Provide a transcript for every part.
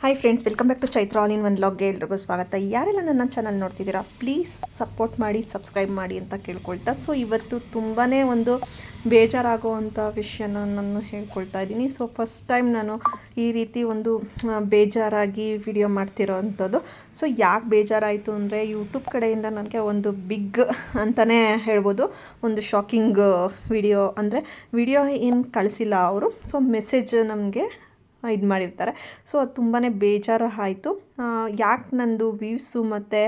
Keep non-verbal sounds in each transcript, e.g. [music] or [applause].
Hi friends welcome back to Chaitra all in one ಲಾಗ್ಗೆ ಎಲ್ರಿಗೂ ಸ್ವಾಗತ. ಯಾರೆಲ್ಲ ನನ್ನ ಚಾನಲ್ ನೋಡ್ತಿದ್ದೀರಾ ಪ್ಲೀಸ್ ಸಪೋರ್ಟ್ ಮಾಡಿ ಸಬ್ಸ್ಕ್ರೈಬ್ ಮಾಡಿ ಅಂತ ಕೇಳ್ಕೊಳ್ತಾ. ಸೊ ಇವತ್ತು ತುಂಬಾ ಒಂದು ಬೇಜಾರಾಗುವಂಥ ವಿಷಯನ ನಾನು ಹೇಳ್ಕೊಳ್ತಾ ಇದ್ದೀನಿ. ಸೊ ಫಸ್ಟ್ ಟೈಮ್ ನಾನು ಈ ರೀತಿ ಒಂದು ಬೇಜಾರಾಗಿ ವಿಡಿಯೋ ಮಾಡ್ತಿರೋ ಅಂಥದ್ದು ಸೊ ಯಾಕೆ ಬೇಜಾರಾಯಿತು ಅಂದರೆ ಯೂಟ್ಯೂಬ್ ಕಡೆಯಿಂದ ನನಗೆ ಒಂದು ಬಿಗ್ ಅಂತಲೇ ಹೇಳ್ಬೋದು. ಒಂದು ಶಾಕಿಂಗ್ ವಿಡಿಯೋ ಅಂದರೆ ವಿಡಿಯೋ ಏನು ಕಳಿಸಿಲ್ಲ ಅವರು. ಸೊ ಮೆಸೇಜ್ ನಮಗೆ ಇದು ಮಾಡಿರ್ತಾರೆ. ಸೊ ಅದು ತುಂಬಾ ಬೇಜಾರು ಆಯಿತು. ಯಾಕೆ ನಂದು ವ್ಯೂವ್ಸು ಮತ್ತು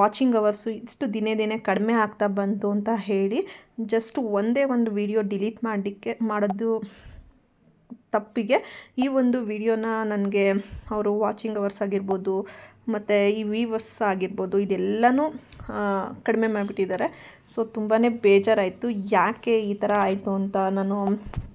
ವಾಚಿಂಗ್ ಅವರ್ಸು ಇಷ್ಟು ದಿನೇ ದಿನೇ ಕಡಿಮೆ ಆಗ್ತಾ ಬಂತು ಅಂತ ಹೇಳಿ ಜಸ್ಟ್ ಒಂದೇ ಒಂದು ವಿಡಿಯೋ ಡಿಲೀಟ್ ಮಾಡಲಿಕ್ಕೆ ಮಾಡೋದು ತಪ್ಪಿಗೆ ಈ ಒಂದು ವಿಡಿಯೋನ ನನಗೆ ಅವರು ವಾಚಿಂಗ್ ಅವರ್ಸ್ ಆಗಿರ್ಬೋದು, ಮತ್ತು ಈ ವೀವರ್ಸ್ ಆಗಿರ್ಬೋದು, ಇದೆಲ್ಲನೂ ಕಡಿಮೆ ಮಾಡಿಬಿಟ್ಟಿದ್ದಾರೆ. ಸೊ ತುಂಬಾ ಬೇಜಾರಾಯಿತು. ಯಾಕೆ ಈ ಥರ ಆಯಿತು ಅಂತ ನಾನು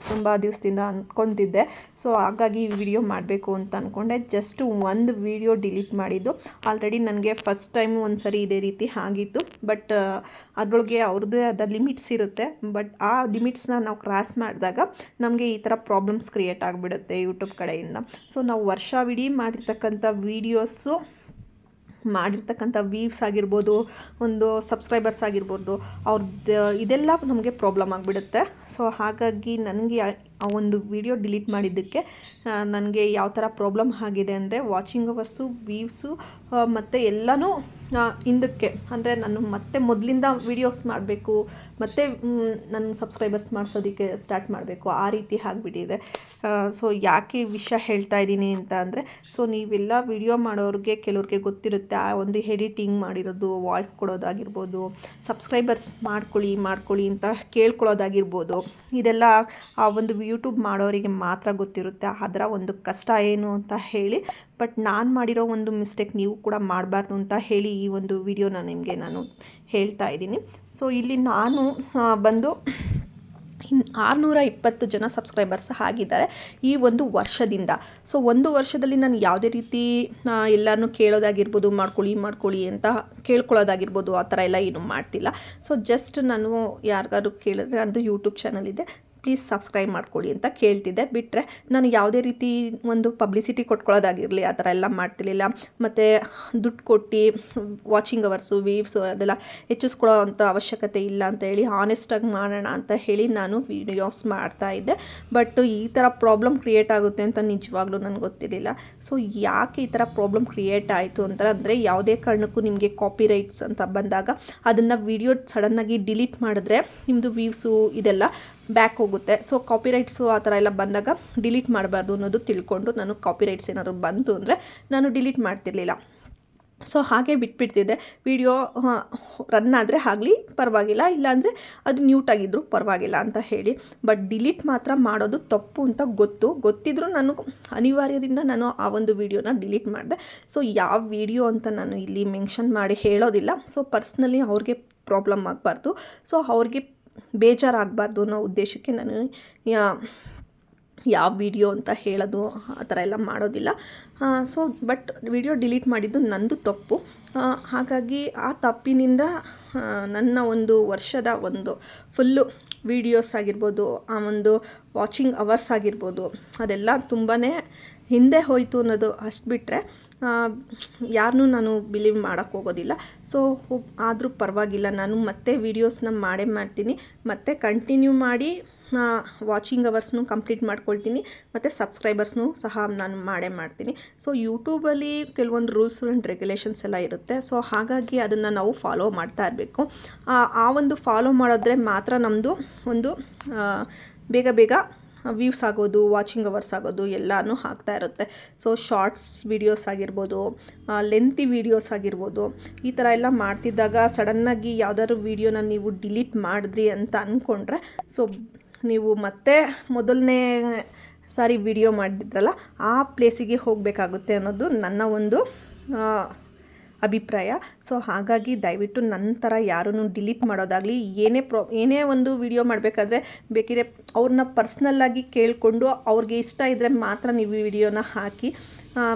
ತುಂಬ ದಿವಸದಿಂದ ಅಂದ್ಕೊತಿದ್ದೆ ಸೊ ಹಾಗಾಗಿ ಈ ವಿಡಿಯೋ ಮಾಡಬೇಕು ಅಂತ ಅಂದ್ಕೊಂಡೆ ಜಸ್ಟ್ ಒಂದು ವಿಡಿಯೋ ಡಿಲೀಟ್ ಮಾಡಿದ್ದು. ಆಲ್ರೆಡಿ ನನಗೆ ಫಸ್ಟ್ ಟೈಮ್ ಒಂದು ಸರಿ ಇದೇ ರೀತಿ ಆಗಿತ್ತು. ಬಟ್ ಅದರೊಳಗೆ ಅವ್ರದ್ದೇ ಆದ ಲಿಮಿಟ್ಸ್ ಇರುತ್ತೆ. ಬಟ್ ಆ ಲಿಮಿಟ್ಸ್ನ ನಾವು ಕ್ರಾಸ್ ಮಾಡಿದಾಗ ನಮಗೆ ಈ ಥರ ಪ್ರಾಬ್ಲಮ್ಸ್ ಕ್ರಿಯೇಟ್ ಆಗಿಬಿಡುತ್ತೆ ಯೂಟ್ಯೂಬ್ ಕಡೆಯಿಂದ. ಸೊ ನಾವು ವರ್ಷವಿಡೀ ಮಾಡಿರ್ತಕ್ಕಂಥ ವೀಡಿಯೋಸು ಮಾಡಿರ್ತಕ್ಕಂಥ ವೀವ್ಸ್ ಆಗಿರ್ಬೋದು, ಒಂದು ಸಬ್ಸ್ಕ್ರೈಬರ್ಸ್ ಆಗಿರ್ಬೋದು ಅವ್ರದ್ದು ಇದೆಲ್ಲ ನಮಗೆ ಪ್ರಾಬ್ಲಮ್ ಆಗಿಬಿಡುತ್ತೆ. ಸೊ ಹಾಗಾಗಿ ನನಗೆ ಆ- ಒಂದು ವಿಡಿಯೋ ಡಿಲೀಟ್ ಮಾಡಿದ್ದಕ್ಕೆ ನನಗೆ ಯಾವ ಥರ ಪ್ರಾಬ್ಲಮ್ ಆಗಿದೆ ಅಂದರೆ ವಾಚಿಂಗ್ ಅವರ್ಸು ವೀವ್ಸು ಮತ್ತು ಎಲ್ಲನೂ ಹಿಂದಕ್ಕೆ. ಅಂದರೆ ನಾನು ಮತ್ತೆ ಮೊದಲಿಂದ ವೀಡಿಯೋಸ್ ಮಾಡಬೇಕು, ಮತ್ತು ನನ್ನ ಸಬ್ಸ್ಕ್ರೈಬರ್ಸ್ ಮಾಡಿಸೋದಕ್ಕೆ ಸ್ಟಾರ್ಟ್ ಮಾಡಬೇಕು. ಆ ರೀತಿ ಆಗಿಬಿಟ್ಟಿದೆ. ಸೊ ಯಾಕೆ ವಿಷಯ ಹೇಳ್ತಾ ಇದ್ದೀನಿ ಅಂತ ಅಂದರೆ ಸೊ ನೀವೆಲ್ಲ ವಿಡಿಯೋ ಮಾಡೋರಿಗೆ, ಕೆಲವ್ರಿಗೆ ಗೊತ್ತಿರುತ್ತೆ, ಆ ಒಂದು ಎಡಿಟಿಂಗ್ ಮಾಡಿರೋದು ವಾಯ್ಸ್ ಕೊಡೋದಾಗಿರ್ಬೋದು ಸಬ್ಸ್ಕ್ರೈಬರ್ಸ್ ಮಾಡ್ಕೊಳ್ಳಿ ಮಾಡ್ಕೊಳ್ಳಿ ಅಂತ ಕೇಳ್ಕೊಳ್ಳೋದಾಗಿರ್ಬೋದು. ಇದೆಲ್ಲ ಆ ಒಂದು ಯೂಟ್ಯೂಬ್ ಮಾಡೋರಿಗೆ ಮಾತ್ರ ಗೊತ್ತಿರುತ್ತೆ ಅದರ ಒಂದು ಕಷ್ಟ ಏನು ಅಂತ ಹೇಳಿ. ಬಟ್ ನಾನು ಮಾಡಿರೋ ಒಂದು ಮಿಸ್ಟೇಕ್ ನೀವು ಕೂಡ ಮಾಡಬಾರ್ದು ಅಂತ ಹೇಳಿ ಈ ಒಂದು ವಿಡಿಯೋನ ನಿಮಗೆ ನಾನು ಹೇಳ್ತಾ ಇದ್ದೀನಿ. ಸೊ ಇಲ್ಲಿ ನಾನು ಬಂದು ಇನ್ ಆರುನೂರ ಇಪ್ಪತ್ತು ಜನ ಸಬ್ಸ್ಕ್ರೈಬರ್ಸ್ ಆಗಿದ್ದಾರೆ ಈ ಒಂದು ವರ್ಷದಿಂದ. ಸೊ ಒಂದು ವರ್ಷದಲ್ಲಿ ನಾನು ಯಾವುದೇ ರೀತಿ ಎಲ್ಲರನ್ನೂ ಕೇಳೋದಾಗಿರ್ಬೋದು, ಮಾಡ್ಕೊಳ್ಳಿ ಮಾಡ್ಕೊಳ್ಳಿ ಅಂತ ಕೇಳ್ಕೊಳ್ಳೋದಾಗಿರ್ಬೋದು, ಆ ಥರ ಎಲ್ಲ ಏನೂ ಮಾಡ್ತಿಲ್ಲ. ಸೊ ಜಸ್ಟ್ ನಾನು ಯಾರಿಗಾದ್ರು ಕೇಳಿದ್ರೆ ನನ್ನದು ಯೂಟ್ಯೂಬ್ ಚಾನಲ್ ಇದೆ. ಪ್ಲೀಸ್ ಸಬ್ಸ್ಕ್ರೈಬ್ ಮಾಡ್ಕೊಳ್ಳಿ ಅಂತ ಕೇಳ್ತಿದ್ದೆ. ಬಿಟ್ಟರೆ ನಾನು ಯಾವುದೇ ರೀತಿ ಒಂದು ಪಬ್ಲಿಸಿಟಿ ಕೊಟ್ಕೊಳ್ಳೋದಾಗಿರಲಿ, ಆ ಥರ ಎಲ್ಲ ಮಾಡ್ತಿರ್ಲಿಲ್ಲ. ಮತ್ತು ದುಡ್ಡು ಕೊಟ್ಟು ವಾಚಿಂಗ್ ಅವರ್ಸು, ವೀವ್ಸು ಅದೆಲ್ಲ ಹೆಚ್ಚಿಸ್ಕೊಳ್ಳೋ ಅಂಥ ಅವಶ್ಯಕತೆ ಇಲ್ಲ ಅಂತ ಹೇಳಿ ಆನೆಸ್ಟಾಗಿ ಮಾಡೋಣ ಅಂತ ಹೇಳಿ ನಾನು ವೀಡಿಯೋಸ್ ಮಾಡ್ತಾ ಇದ್ದೆ. ಬಟ್ ಈ ಥರ ಪ್ರಾಬ್ಲಮ್ ಕ್ರಿಯೇಟ್ ಆಗುತ್ತೆ ಅಂತ ನಿಜವಾಗ್ಲೂ ನನಗೆ ಗೊತ್ತಿರಲಿಲ್ಲ. ಸೊ ಯಾಕೆ ಈ ಥರ ಪ್ರಾಬ್ಲಮ್ ಕ್ರಿಯೇಟ್ ಆಯಿತು ಅಂತ ಅಂದರೆ ಯಾವುದೇ ಕಾರಣಕ್ಕೂ ನಿಮಗೆ ಕಾಪಿ ರೈಟ್ಸ್ ಅಂತ ಬಂದಾಗ ಅದನ್ನು ವಿಡಿಯೋ ಸಡನ್ನಾಗಿ ಡಿಲೀಟ್ ಮಾಡಿದ್ರೆ ನಿಮ್ಮದು ವ್ಯೂಸು ಇದೆಲ್ಲ ಬ್ಯಾಕ್ ಹೋಗುತ್ತೆ. ಸೊ ಕಾಪಿರೈಟ್ಸು ಆ ಥರ ಎಲ್ಲ ಬಂದಾಗ ಡಿಲೀಟ್ ಮಾಡಬಾರ್ದು ಅನ್ನೋದು ತಿಳ್ಕೊಂಡು ನಾನು ಕಾಪಿರೈಟ್ಸ್ ಏನಾದರೂ ಬಂತು ಅಂದರೆ ನಾನು ಡಿಲೀಟ್ ಮಾಡ್ತಿರ್ಲಿಲ್ಲ. ಸೊ ಹಾಗೆ ಬಿಟ್ಬಿಡ್ತಿದ್ದೆ ವಿಡಿಯೋ ರನ್ ಆದರೆ ಆಗಲಿ, ಪರವಾಗಿಲ್ಲ. ಇಲ್ಲಾಂದರೆ ಅದು ನ್ಯೂಟಾಗಿದ್ದರೂ ಪರವಾಗಿಲ್ಲ ಅಂತ ಹೇಳಿ. ಬಟ್ ಡಿಲೀಟ್ ಮಾತ್ರ ಮಾಡೋದು ತಪ್ಪು ಅಂತ ಗೊತ್ತು. ಗೊತ್ತಿದ್ರೂ ನಾನು ಅನಿವಾರ್ಯದಿಂದ ನಾನು ಆ ಒಂದು ವಿಡಿಯೋನ ಡಿಲೀಟ್ ಮಾಡಿದೆ. ಸೊ ಯಾವ ವಿಡಿಯೋ ಅಂತ ನಾನು ಇಲ್ಲಿ ಮೆನ್ಷನ್ ಮಾಡಿ ಹೇಳೋದಿಲ್ಲ. ಸೊ ಪರ್ಸ್ನಲಿ ಅವ್ರಿಗೆ ಪ್ರಾಬ್ಲಮ್ ಆಗಬಾರ್ದು. ಸೊ ಅವ್ರಿಗೆ ಬೇಜಾರಾಗಬಾರ್ದು ಅನ್ನೋ ಉದ್ದೇಶಕ್ಕೆ ನಾನು ಯಾವ ವಿಡಿಯೋ ಅಂತ ಹೇಳೋದು, ಆ ಥರ ಎಲ್ಲ ಮಾಡೋದಿಲ್ಲ. ಸೊ, ಬಟ್ ವಿಡಿಯೋ ಡಿಲೀಟ್ ಮಾಡಿದ್ದು ನಂದು ತಪ್ಪು. ಹಾಗಾಗಿ ಆ ತಪ್ಪಿನಿಂದ ನನ್ನ ಒಂದು ವರ್ಷದ ಒಂದು ಫುಲ್ಲು ವಿಡಿಯೋಸ್ ಆಗಿರ್ಬೋದು, ಆ ಒಂದು ವಾಚಿಂಗ್ ಅವರ್ಸ್ ಆಗಿರ್ಬೋದು, ಅದೆಲ್ಲ ತುಂಬಾ ಹಿಂದೆ ಹೋಯಿತು ಅನ್ನೋದು ಅಷ್ಟು ಬಿಟ್ಟರೆ ಯಾರನ್ನೂ ನಾನು ಬಿಲೀವ್ ಮಾಡೋಕ್ಕೆ ಹೋಗೋದಿಲ್ಲ. ಸೊ ಆದರೂ ಪರವಾಗಿಲ್ಲ. ನಾನು ಮತ್ತೆ ವೀಡಿಯೋಸ್ನ ಮಾಡೇ ಮಾಡ್ತೀನಿ. ಮತ್ತು ಕಂಟಿನ್ಯೂ ಮಾಡಿ ವಾಚಿಂಗ್ ಅವರ್ಸ್ನು ಕಂಪ್ಲೀಟ್ ಮಾಡ್ಕೊಳ್ತೀನಿ. ಮತ್ತು ಸಬ್ಸ್ಕ್ರೈಬರ್ಸ್ನು ಸಹ ನಾನು ಮಾಡೇ ಮಾಡ್ತೀನಿ. ಸೊ ಯೂಟ್ಯೂಬಲ್ಲಿ ಕೆಲವೊಂದು ರೂಲ್ಸ್ ಆ್ಯಂಡ್ ರೆಗ್ಯುಲೇಷನ್ಸ್ ಎಲ್ಲ ಇರುತ್ತೆ. ಸೊ ಹಾಗಾಗಿ ಅದನ್ನು ನಾವು ಫಾಲೋ ಮಾಡ್ತಾ ಇರಬೇಕು. ಆ ಒಂದು ಫಾಲೋ ಮಾಡಿದ್ರೆ ಮಾತ್ರ ನಮ್ಮದು ಒಂದು ಬೇಗ ಬೇಗ ವ್ಯೂಸ್ ಆಗೋದು, ವಾಚಿಂಗ್ ಅವರ್ಸ್ ಆಗೋದು ಎಲ್ಲನೂ ಆಗ್ತಾ ಇರುತ್ತೆ. ಸೊ ಶಾರ್ಟ್ಸ್ ವೀಡಿಯೋಸ್ ಆಗಿರ್ಬೋದು ಲೆಂತಿ ವೀಡಿಯೋಸ್ ಆಗಿರ್ಬೋದು, ಈ ಥರ ಎಲ್ಲ ಮಾಡ್ತಿದ್ದಾಗ ಸಡನ್ನಾಗಿ ಯಾವ್ದಾದ್ರು ವೀಡಿಯೋನ ನೀವು ಡಿಲೀಟ್ ಮಾಡಿದ್ರಿ ಅಂತ ಅಂದ್ಕೊಂಡ್ರೆ ಸೊ ನೀವು ಮತ್ತೆ ಮೊದಲನೇ ಸಾರಿ ವಿಡಿಯೋ ಮಾಡಿದ್ರಲ್ಲ, ಆ ಪ್ಲೇಸಿಗೆ ಹೋಗಬೇಕಾಗುತ್ತೆ ಅನ್ನೋದು ನನ್ನ ಒಂದು ಅಭಿಪ್ರಾಯ. ಸೊ ಹಾಗಾಗಿ ದಯವಿಟ್ಟು ನನ್ನ ಥರ ಯಾರನ್ನು ಡಿಲೀಟ್ ಮಾಡೋದಾಗಲಿ, ಏನೇ ಪ್ರೊ, ಏನೇ ಒಂದು ವಿಡಿಯೋ ಮಾಡಬೇಕಾದ್ರೆ ಬೇಕಿದ್ರೆ ಅವ್ರನ್ನ ಪರ್ಸ್ನಲ್ಲಾಗಿ ಕೇಳಿಕೊಂಡು ಅವ್ರಿಗೆ ಇಷ್ಟ ಇದ್ದರೆ ಮಾತ್ರ ನೀವು ಈ ವಿಡಿಯೋನ ಹಾಕಿ.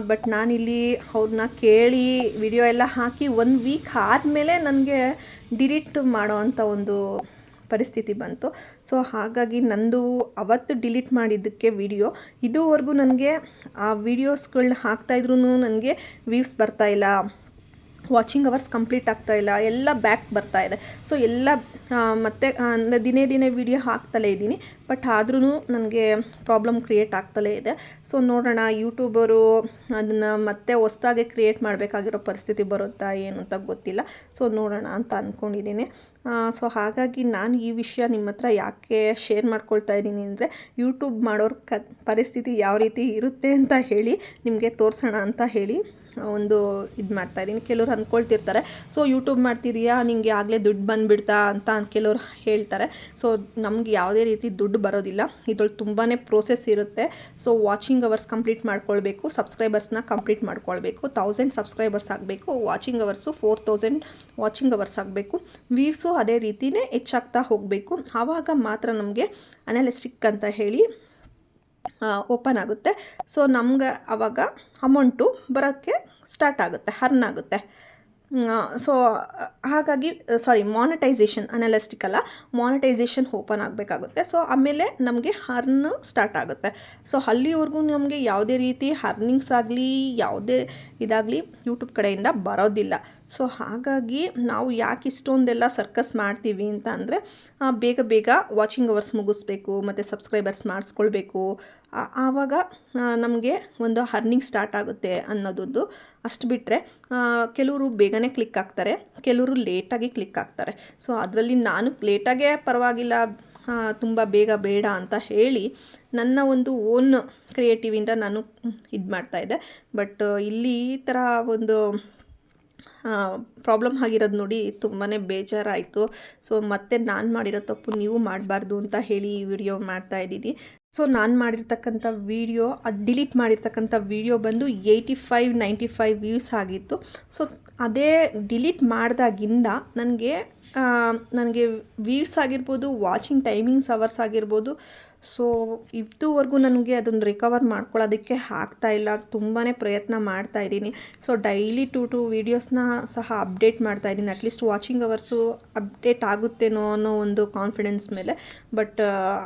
ಬಟ್ ನಾನಿಲ್ಲಿ ಅವ್ರನ್ನ ಕೇಳಿ ವಿಡಿಯೋ ಎಲ್ಲ ಹಾಕಿ ಒಂದು ವೀಕ್ ಆದಮೇಲೆ ನನಗೆ ಡಿಲೀಟ್ ಮಾಡೋ ಅಂಥ ಒಂದು ಪರಿಸ್ಥಿತಿ ಬಂತು. ಸೊ ಹಾಗಾಗಿ ನಂದು ಅವತ್ತು ಡಿಲೀಟ್ ಮಾಡಿದ್ದಕ್ಕೆ ವಿಡಿಯೋ ಇದುವರೆಗೂ ನನಗೆ ಆ ವೀಡಿಯೋಸ್ಗಳನ್ನ ಹಾಕ್ತಾಯಿದ್ರು ನನಗೆ ವ್ಯೂಸ್ ಬರ್ತಾಯಿಲ್ಲ ವಾಚಿಂಗ್ ಅವರ್ಸ್ ಕಂಪ್ಲೀಟ್ ಆಗ್ತಾ ಇಲ್ಲ, ಎಲ್ಲ ಬ್ಯಾಕ್ ಬರ್ತಾ ಇದೆ. ಸೊ ಎಲ್ಲ ಮತ್ತೆ ಅಂದರೆ ದಿನೇ ದಿನೇ ವಿಡಿಯೋ ಹಾಕ್ತಲೇ ಇದ್ದೀನಿ, ಬಟ್ ಆದ್ರೂ ನನಗೆ ಪ್ರಾಬ್ಲಮ್ ಕ್ರಿಯೇಟ್ ಆಗ್ತಲೇ ಇದೆ. ಸೊ ನೋಡೋಣ ಯೂಟ್ಯೂಬರು ಅದನ್ನು ಮತ್ತೆ ಹೊಸ್ದಾಗೆ ಕ್ರಿಯೇಟ್ ಮಾಡಬೇಕಾಗಿರೋ ಪರಿಸ್ಥಿತಿ ಬರುತ್ತಾ ಏನು ಅಂತ ಗೊತ್ತಿಲ್ಲ. ಸೊ ನೋಡೋಣ ಅಂತ ಅಂದ್ಕೊಂಡಿದ್ದೀನಿ ಸೊ ಹಾಗಾಗಿ ನಾನು ಈ ವಿಷಯ ನಿಮ್ಮ ಹತ್ರ ಯಾಕೆ ಶೇರ್ ಮಾಡ್ಕೊಳ್ತಾ ಇದ್ದೀನಿ ಅಂದರೆ ಯೂಟ್ಯೂಬ್ ಮಾಡೋರ ಕ, ಪರಿಸ್ಥಿತಿ ಯಾವ ರೀತಿ ಇರುತ್ತೆ ಅಂತ ಹೇಳಿ ನಿಮಗೆ ತೋರಿಸೋಣ ಅಂತ ಹೇಳಿ. ಒಂದು ಇದು ಮಾಡ್ತಾ ಇದ್ದೀನಿ. ಕೆಲವ್ರು ಅಂದ್ಕೊಳ್ತಿರ್ತಾರೆ ಸೊ ಯೂಟ್ಯೂಬ್ ಮಾಡ್ತಿದೀಯಾ? ನಿಮಗೆ ಆಗಲೇ ದುಡ್ಡು ಬಂದುಬಿಡ್ತಾ? ಅಂತ ಕೆಲವ್ರು ಹೇಳ್ತಾರೆ. ಸೊ ನಮ್ಗೆ ಯಾವುದೇ ರೀತಿ ದುಡ್ಡು ಬರೋದಿಲ್ಲ. ಇದ್ರಲ್ಲಿ ತುಂಬಾ ಪ್ರೋಸೆಸ್ ಇರುತ್ತೆ. ಸೊ ವಾಚಿಂಗ್ ಅವರ್ಸ್ ಕಂಪ್ಲೀಟ್ ಮಾಡ್ಕೊಳ್ಬೇಕು. ಸಬ್ಸ್ಕ್ರೈಬರ್ಸ್ನ ಕಂಪ್ಲೀಟ್ ಮಾಡ್ಕೊಳ್ಬೇಕು. ತೌಸಂಡ್ ಸಬ್ಸ್ಕ್ರೈಬರ್ಸ್ ಆಗಬೇಕು. Watching hours four thousand watching hours ಆಗಬೇಕು. ವ್ಯೂಸು ಅದೇ ರೀತಿಯೇ ಹೆಚ್ಚಾಗ್ತಾ ಹೋಗಬೇಕು. ಆವಾಗ ಮಾತ್ರ ನಮಗೆ ಅನಾಲಿಸ್ಟಿಕ್ ಅಂತ ಹೇಳಿ ಓಪನ್ ಆಗುತ್ತೆ. ಸೊ ನಮ್ಗೆ ಆವಾಗ ಅಮೌಂಟು ಬರೋಕ್ಕೆ ಸ್ಟಾರ್ಟ್ ಆಗುತ್ತೆ ಹರ್ನ್ ಆಗುತ್ತೆ. ಸೊ ಹಾಗಾಗಿ ಸಾರಿ ಮಾನಿಟೈಸೇಷನ್ ಅನಲಿಸ್ಟಿಕ್ ಅಲ್ಲ ಮಾನಿಟೈಸೇಷನ್ ಓಪನ್ ಆಗಬೇಕಾಗುತ್ತೆ. ಸೊ ಆಮೇಲೆ ನಮಗೆ ಹರ್ನ್ ಸ್ಟಾರ್ಟ್ ಆಗುತ್ತೆ. ಸೊ ಅಲ್ಲಿವರೆಗೂ ನಮಗೆ ಯಾವುದೇ ರೀತಿ ಹರ್ನಿಂಗ್ಸ್ ಆಗಲಿ, ಯಾವುದೇ ಇದಾಗಲಿ ಯೂಟ್ಯೂಬ್ ಕಡೆಯಿಂದ ಬರೋದಿಲ್ಲ. ಸೊ ಹಾಗಾಗಿ ನಾವು ಯಾಕೆ ಇಷ್ಟೊಂದೆಲ್ಲ ಸರ್ಕಸ್ ಮಾಡ್ತೀವಿ ಅಂತ ಅಂದರೆ ಬೇಗ ಬೇಗ ವಾಚಿಂಗ್ ಅವರ್ಸ್ ಮುಗಿಸ್ಬೇಕು, ಮತ್ತು ಸಬ್ಸ್ಕ್ರೈಬರ್ಸ್ ಮಾಡಿಸ್ಕೊಳ್ಬೇಕು. ಆವಾಗ ನಮಗೆ ಒಂದು ಅರ್ನಿಂಗ್ ಸ್ಟಾರ್ಟ್ ಆಗುತ್ತೆ ಅನ್ನೋದೊಂದು ಅಷ್ಟು ಬಿಟ್ಟರೆ ಕೆಲವರು ಬೇಗನೆ ಕ್ಲಿಕ್ ಆಗ್ತಾರೆ, ಕೆಲವರು ಲೇಟಾಗಿ ಕ್ಲಿಕ್ ಆಗ್ತಾರೆ. ಸೊ ಅದರಲ್ಲಿ ನಾನು ಲೇಟಾಗೇ ಪರವಾಗಿಲ್ಲ ತುಂಬ ಬೇಗ ಬೇಡ ಅಂತ ಹೇಳಿ ನನ್ನ ಒಂದು ಓನ್ ಕ್ರಿಯೇಟಿವಿಂದ ನಾನು ಇದು ಮಾಡ್ತಾಯಿದ್ದೆ ಬಟ್ ಇಲ್ಲಿ ಈ ಥರ ಒಂದು ಪ್ರಾಬ್ಲಮ್ ಆಗಿರೋದು ನೋಡಿ ತುಂಬಾ ಬೇಜಾರಾಯಿತು. ಸೊ ಮತ್ತೆ ನಾನು ಮಾಡಿರೋ ತಪ್ಪು ನೀವು ಮಾಡಬಾರ್ದು ಅಂತ ಹೇಳಿ ಈ ವಿಡಿಯೋ ಮಾಡ್ತಾ ಇದ್ದೀನಿ. ಸೊ ನಾನು ಮಾಡಿರ್ತಕ್ಕಂಥ ವೀಡಿಯೋ ಅದು ಡಿಲೀಟ್ ಮಾಡಿರ್ತಕ್ಕಂಥ ವೀಡಿಯೋ ಬಂದು eighty five ninety five views ಆಗಿತ್ತು. ಸೊ ಅದೇ ಡಿಲೀಟ್ ಮಾಡಿದಾಗಿಂದ ನನಗೆ ನನಗೆ ವೀಡ್ಸ್ ಆಗಿರ್ಬೋದು, ವಾಚಿಂಗ್ ಟೈಮಿಂಗ್ಸ್ ಅವರ್ಸ್ ಆಗಿರ್ಬೋದು, ಸೊ ಇದುವರೆಗೂ ನನಗೆ ಅದನ್ನು ರಿಕವರ್ ಮಾಡ್ಕೊಳ್ಳೋದಕ್ಕೆ ಇಲ್ಲ. ತುಂಬಾ ಪ್ರಯತ್ನ ಮಾಡ್ತಾ ಇದ್ದೀನಿ. ಸೊ ಡೈಲಿ ಟು ಟು ವೀಡಿಯೋಸ್ನ ಸಹ ಅಪ್ಡೇಟ್ ಮಾಡ್ತಾ ಇದ್ದೀನಿ. At least watching hours update ಆಗುತ್ತೇನೋ ಅನ್ನೋ ಒಂದು ಕಾನ್ಫಿಡೆನ್ಸ್ ಮೇಲೆ. ಬಟ್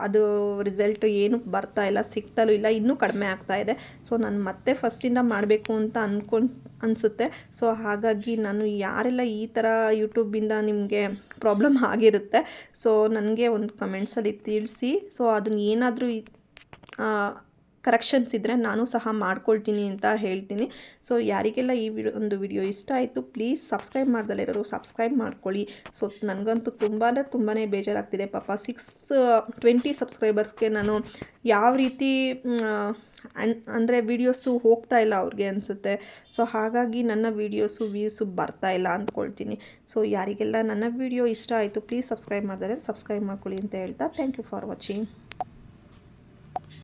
ಅದು ರಿಸಲ್ಟ್ ಏನು ಬರ್ತಾ ಇಲ್ಲ, ಸಿಗ್ತಲೂ ಇಲ್ಲ, ಇನ್ನೂ ಕಡಿಮೆ ಆಗ್ತಾ ಇದೆ. ಸೊ ನಾನು ಮತ್ತೆ ಫಸ್ಟಿಂದ ಮಾಡಬೇಕು ಅಂತ ಅಂದ್ಕೊಂಡು ಅನಿಸುತ್ತೆ. ಸೊ ಹಾಗಾಗಿ ನಾನು ಯಾರೆಲ್ಲ ಈ ಥರ ಯೂಟ್ಯೂಬಿಂದ ನಿಮಗೆ ಪ್ರಾಬ್ಲಮ್ [laughs] ಆಗಿರುತ್ತೆ. ಸೊ ನನಗೆ ಒಂದು ಕಮೆಂಟ್ಸಲ್ಲಿ ತಿಳಿಸಿ. ಸೊ ಅದನ್ನ ಏನಾದರೂ ಕರೆಕ್ಷನ್ಸ್ ಇದ್ದರೆ ನಾನು ಸಹ ಮಾಡ್ಕೊಳ್ತೀನಿ ಅಂತ ಹೇಳ್ತೀನಿ. ಸೊ ಯಾರಿಗೆಲ್ಲ ಈ ವಿಡಿಯೋ ಒಂದು ವಿಡಿಯೋ ಇಷ್ಟ ಆಯಿತು ಪ್ಲೀಸ್ ಸಬ್ಸ್ಕ್ರೈಬ್ ಮಾಡ್ದಲ್ಲಿರೋರು ಸಬ್ಸ್ಕ್ರೈಬ್ ಮಾಡ್ಕೊಳ್ಳಿ. ಸೊ ನನಗಂತೂ ತುಂಬಾ ತುಂಬಾ ಬೇಜಾರಾಗ್ತಿದೆ. ಪಾಪ ಸಿಕ್ಸ್ ಟ್ವೆಂಟಿ ಸಬ್ಸ್ಕ್ರೈಬರ್ಸ್ಗೆ ನಾನು ಯಾವ ರೀತಿ ಅನ್, ಅಂದರೆ ವೀಡಿಯೋಸು ಹೋಗ್ತಾ ಇಲ್ಲ ಅವ್ರಿಗೆ ಅನಿಸುತ್ತೆ. ಸೊ ಹಾಗಾಗಿ ನನ್ನ ವೀಡಿಯೋಸು ವ್ಯೂಸು ಬರ್ತಾ ಇಲ್ಲ ಅಂದ್ಕೊಳ್ತೀನಿ. ಸೊ ಯಾರಿಗೆಲ್ಲ ನನ್ನ ವೀಡಿಯೋ ಇಷ್ಟ ಆಯಿತು ಪ್ಲೀಸ್ ಸಬ್ಸ್ಕ್ರೈಬ್ ಮಾಡಿದರೆ ಸಬ್ಸ್ಕ್ರೈಬ್ ಮಾಡ್ಕೊಳ್ಳಿ ಅಂತ ಹೇಳ್ತಾ ಥ್ಯಾಂಕ್ ಯು ಫಾರ್ ವಾಚಿಂಗ್